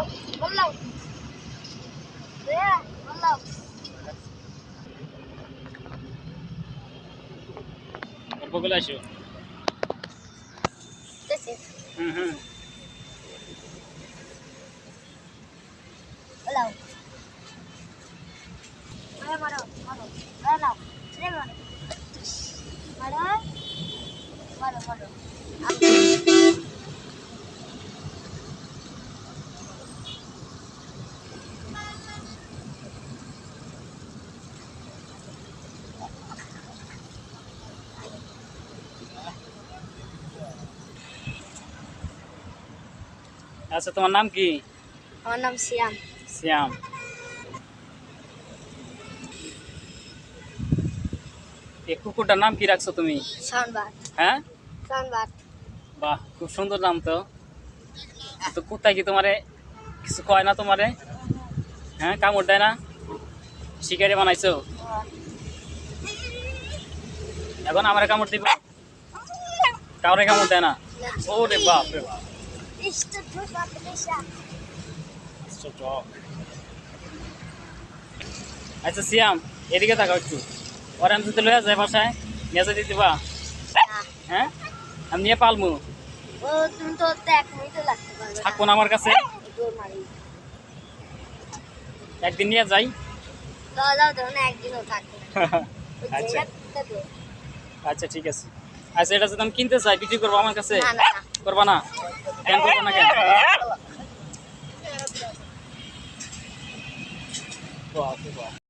lồng bấm lồng đấy là bấm lồng Vou lá show. Tá certo. Uhum. Olha. Olha, Marão. Marão. Olha, não. Olha, Marão. Marão. Marão, Marão. আচ্ছা তোমার নাম কি? আমার নাম সিয়াম। শ্যাম এই কুকুরটার নাম কি রাখছো তুমি? শানবাদ হ্যাঁ? শানবাদ বাহ খুব সুন্দর নাম তো। তো কুত্তা কি তোমারে কিছু কয় না তোমারে? হ্যাঁ কামড় দেয় না? শিকারি বানাইছো? এখন আমার কামড় দিব? কাউরে কামড় দেয় না? ও রে বাপ রে বাপ। ইষ্ট তো বাপলেশা So dog. আচ্ছা সিয়াম এদিকে থাকো একটু। ওর আমি যদি লয়ে যায় বাসায় নিয়ে যেতে দিবা? হ্যাঁ? আমি নিয়ে পালমু। ও তুমি তো এক মিনিটও লাগতে পারবে না। থাকব না আমার কাছে। একদিন নিয়ে যাই। দাও দাও দাও না একদিনও থাকবে আচ্ছা। আচ্ছা ঠিক আছে। আচ্ছা এটা যদি আমি কিনতে চাই বিক্রি করব আমার কাছে? না না না। করবা না? কেন করব না কেন বাহ, বাহ।